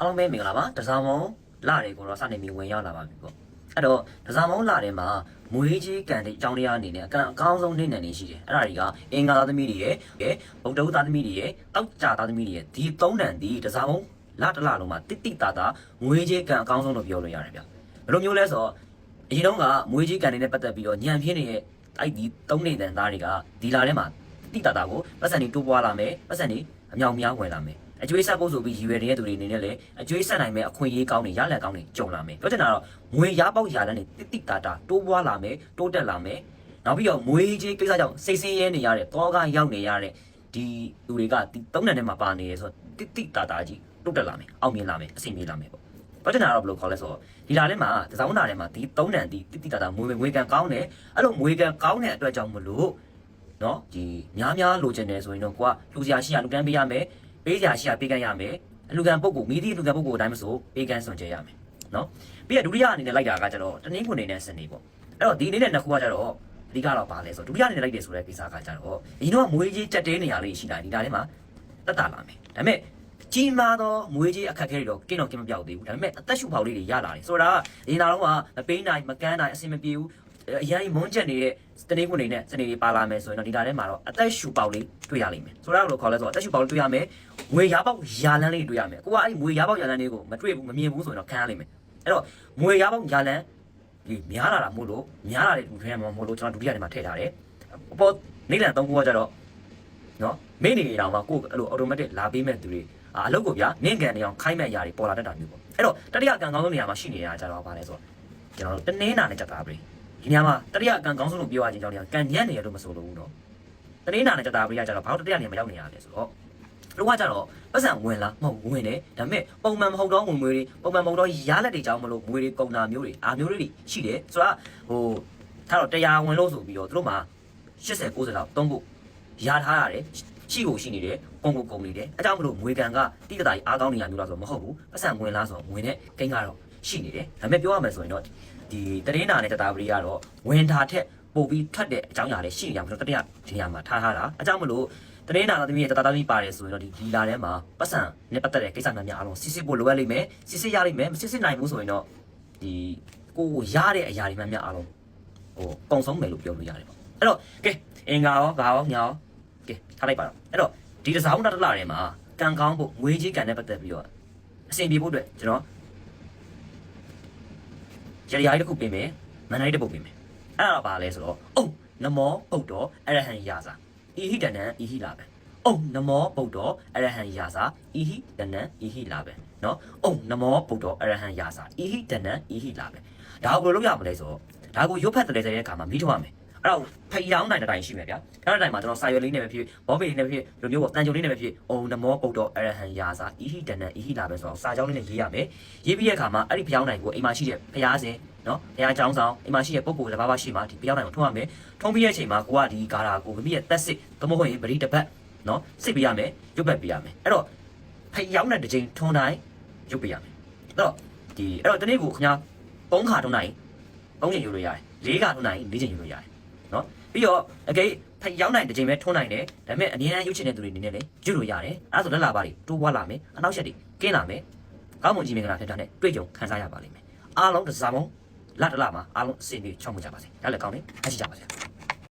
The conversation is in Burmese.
အားလုံးပဲမင်္ဂလာပါတစားမုံလာတယ်ကိုတော့စနေပြီးဝင်ရောက်လာပါပြီပေါ့အဲ့တော့တစားမုံလာတယ်မှာမွေးကြီးကန်တဲ့အကြောင်းတရားအနေနဲ့အကအကောင်းဆုံးနေနေနေရှိတယ်အဲ့ဒါတွေကအင်္ဂါသားသမီးတွေရဲ့ဗုဒ္ဓသားသမီးတွေရဲ့တောက်ကြသားသမီးတွေရဲ့ဒီသုံးတန်ဒီတစားမုံလာတလာလုံးမှာတိတိတာတာမွေးကြီးကန်အကောင်းဆုံးလို့ပြောလို့ရတယ်ဗျဘယ်လိုမျိုးလဲဆိုတော့အရင်တုန်းကမွေးကြီးကန်နေနဲ့ပတ်သက်ပြီးတော့ညံပြင်းနေတဲ့အဲ့ဒီသုံးနေတန်သားတွေကဒီလာထဲမှာတိတာတာကိုပတ်စံတွေတိုးပွားလာမယ်ပတ်စံတွေအမြောင်များဝင်လာမယ် အကျွေးဆက်ဖို့ဆိုပြီးရည်ရွယ်နေတဲ့သူတွေအနေနဲ့လည်းအကျွေးဆက်နိုင်မဲ့အခွင့်အရေးကောင်းတွေရလက်ကောင်းတွေကြုံလာမယ်ပြောချင်တာတော့ငွေရပေါက်ရလန်းတွေတိတိတာတာတိုးပွားလာမယ်တိုးတက်လာမယ်နောက်ပြီးတော့မွေးကြီးကိစ္စကြောင့်စိတ်ဆင်းရဲနေရတဲ့တောကရောက်နေရတဲ့ဒီလူတွေကဒီသုံးနံထဲမှာပါနေရဆိုတိတိတာတာကြီးတိုးတက်လာမယ်အောင်မြင်လာမယ်အဆင်ပြေလာမယ်ပေါ့ပြောချင်တာတော့ဘယ်လိုခေါ်လဲဆိုတော့ဒီလာထဲမှာဒီဆောင်နာထဲမှာဒီသုံးနံဒီတိတိတာတာမွေးငွေကန်ကောင်းတယ်အဲ့လိုမွေကန်ကောင်းတဲ့အတွက်ကြောင့်မလို့နော်ဒီများများလိုချင်တယ်ဆိုရင်တော့ကိုကလူစရာရှိရလူတန်းပေးရမယ် ပေးကြရှိရပေးကမ်းရမယ်အလူကံပုဂ္ဂိုလ်မိသည့်အလူကံပုဂ္ဂိုလ်အတိုင်းမဆိုပေးကမ်းစွန့်ကြရမယ်နော်ပြီးရဒုတိယအနေနဲ့လိုက်တာကကျတော့တနည်းခွန်နေနဲ့စနေပေါ့အဲ့တော့ဒီအနေနဲ့နှစ်ခုကကျတော့အဓိကတော့ပါလဲဆိုဒုတိယအနေနဲ့လိုက်တယ်ဆိုတဲ့ကိစ္စကကျတော့ဒီတော့မွေးကြီးကြက်တဲနေရလေးရှိတာဒီဒါထဲမှာတက်တာလာမယ်ဒါပေမဲ့ကြီးမားသောမွေးကြီးအခက်အခဲတွေတော့ကင်းတော့ကင်းမပြောက်သေးဘူးဒါပေမဲ့အသက်ရှူပေါက်လေးတွေရလာတယ်ဆိုတာကအရင်တော့ကမပိန်းနိုင်မကန်းနိုင်အဆင်မပြေဘူးအရင်မွန်းချက်နေတဲ့တနေ့ခွန်နေနဲ့စနေတွေပါလာမယ်ဆိုရင်တော့ဒီဒါထဲမှာတော့အသက်ရှူပေါက်လေးတွေ့ရလိမ့်မယ်ဆိုတာကဘယ်လိုခေါ်လဲဆိုတော့အသက်ရှူပေါက်လေးတွေ့ရမယ် ငွေရပေါက်ယာလန်းလေးတွေ့ရမယ်ကိုကအဲ့ဒီငွေရပေါက်ယာလန်းလေးကိုမတွေ့ဘူးမမြင်ဘူးဆိုရင်တော့ခံရလိမ့်မယ်အဲ့တော့ငွေရပေါက်ယာလန်းဒီများလာတာမို့လို့များလာတဲ့လူတွေမှာမို့လို့ကျွန်တော်ဒုတိယနေ့မှာထည့်ထားတယ်အပေါ်နေလန်သုံးခုကကြတော့နော်မိနေတောင်မှကိုအဲ့လို automatic လာပေးမဲ့သူတွေအာအလုပ်ကိုဗျာနင့်ကန်နေအောင်ခိုင်းမဲ့ຢာတွေပေါ်လာတတ်တာမျိုးပေါ့အဲ့တော့တတိယအကံကောင်းဆုံးနေရာမှာရှိနေတာကြတော့ဗာလဲဆိုတော့ကျွန်တော်တို့တနင်းနာနဲ့ကြက်တာပြီဒီနေရာမှာတတိယအကံကောင်းဆုံးလို့ပြောရခြင်းကြောင့်ကန်ညံ့နေရလို့မဆိုလို့ဘူးနော်တနင်းနာနဲ့ကြက်တာပြီကကြတော့ဘာလို့တတိယနေရာမှာရောက်နေရလဲဆိုတော့ တို့ကကြတော့ပတ်စံဝင်လားမဟုတ်ဝင်တယ်ဒါပေမဲ့ပုံမှန်မဟုတ်တော့ဝင်ငွေတွေပုံမှန်မဟုတ်တော့ရလက်တွေကြောင်းမလို့ငွေတွေကုန်တာမျိုးတွေအာမျိုးတွေရှိတယ်ဆိုတော့ဟိုထားတော့တရားဝင်လို့ဆိုပြီးတော့တို့မှာ80 90လောက်တုံးဖို့ရထားရတယ်ရှိကိုရှိနေတယ်ကုန်ကိုကုန်နေတယ်အဲကြောင့်မလို့ငွေကန်ကတိတတာကြီးအားကောင်းနေရမျိုးလားဆိုတော့မဟုတ်ဘူးပတ်စံဝင်လားဆိုတော့ဝင်တဲ့ကိန်းကတော့ရှိနေတယ်ဒါပေမဲ့ပြောရမယ်ဆိုရင်တော့ဒီတရင်နာနဲ့တတာပရိကတော့ဝင်တာထက်ပို့ပြီးထွက်တဲ့အကြောင်းအရာတွေရှိနေရမှာဆိုတော့တတိယဒီနေရာမှာထားထားတာအဲကြောင့်မလို့ တနေ့နာသမီးရဲ့တတသမီးပါတယ်ဆိုရင်တော့ဒီဒီလာထဲမှာပတ်စံနဲ့ပတ်သက်တဲ့ကိစ္စများများအားလုံးစစ်စစ်ဖို့လိုအပ်လိမ့်မယ်စစ်စစ်ရလိမ့်မယ်မစစ်စစ်နိုင်ဘူးဆိုရင်တော့ဒီကိုကိုရတဲ့အရာတွေများများအားလုံးဟိုပုံဆုံးမယ်လို့ပြောလို့ရတယ်ပေါ့အဲ့တော့ကဲအင်္ဂါရောဂါရောညာရောကဲထားလိုက်ပါတော့အဲ့တော့ဒီတစ်စောင်းတစ်လထဲမှာကံကောင်းဖို့ငွေကြီးကံနဲ့ပတ်သက်ပြီးတော့အဆင်ပြေဖို့အတွက်ကျွန်တော်ကြရည်တစ်ခုပြင်မယ်မန္တလေးတစ်ပုတ်ပြင်မယ်အဲ့ဒါပါလဲဆိုတော့အုံနမောပုတ်တော်အရဟံရာစာ ဤဟိတနံဤဟိလာပဲ။အုံနမောဗုဒ္ဓအရဟံယာစာဤဟိတနံဤဟိလာပဲ။နော်။အုံနမောဗုဒ္ဓအရဟံယာစာဤဟိတနံဤဟိလာပဲ။ဒါကိုဘယ်လိုလုပ်ရမလဲဆိုတော့ဒါကိုရုပ်ဖတ်တယ်တဲ့အခါမှာမိထုတ်ရမယ်။အဲ့တော့ဖိရောင်းတိုင်းတစ်တိုင်းရှိမယ်ဗျာ။အဲ့ဒီတိုင်းမှာကျွန်တော်စာရွက်လေးနဲ့ပဲဖြစ်ဘောပေလေးနဲ့ပဲဖြစ်လိုမျိုးပေါ့တန်ကြုံလေးနဲ့ပဲဖြစ်အုံနမောဗုဒ္ဓအရဟံယာစာဤဟိတနံဤဟိလာပဲဆိုတော့စာကြောင်းလေးနဲ့ရေးရမယ်။ရေးပြီးတဲ့အခါမှာအဲ့ဒီဖျောင်းတိုင်းကိုအိမ်မှာရှိတဲ့ဖျားစင် နော်ဖျားကျောင်းဆောင်အိမ်မှာရှိတဲ့ပုံကိုယ်တစ်ပါးပါရှိမှဒီဖျောင်းတိုင်းကိုထုံးရမယ်။ထုံးပြီးတဲ့အချိန်မှာကိုကဒီဂါရာကိုမိမိရဲ့တက်စစ်သမဟုတ်ရင်ပရိတပတ်နော်စစ်ပေးရမယ်ရုပ်ပတ်ပေးရမယ်အဲ့တော့ဖျောင်းတဲ့တစ်ချိန်ထုံးတိုင်းရုပ်ပေးရမယ်အဲ့တော့ဒီအဲ့တော့တနေ့ကိုခင်ဗျာ၃ခါထုံးတိုင်း၃ချိန်ယူလို့ရတယ်၄ခါထုံးတိုင်း၄ချိန်ယူလို့ရတယ်နော်ပြီးတော့အကေဖျောင်းတိုင်းတစ်ချိန်ပဲထုံးနိုင်တယ်ဒါပေမဲ့အနည်းငယ်ရုပ်ချင်တဲ့သူတွေအနေနဲ့လည်းယူလို့ရတယ်အဲ့ဒါဆိုလက်လာပါတွေတိုးပွားလာမယ်အနောက်ရှက်တွေကင်းလာမယ်ကောင်းမွန်ကြီးမင်္ဂလာထက်တာနဲ့တွေ့ကြုံခံစားရပါလိမ့်မယ်အားလုံးတစ်စားမုံ လတ်တလမှာအားလုံးအစီအပြေချောင်းမှုကြပါစေဒါလည်းကောင်းတယ်အရှိကြပါစေ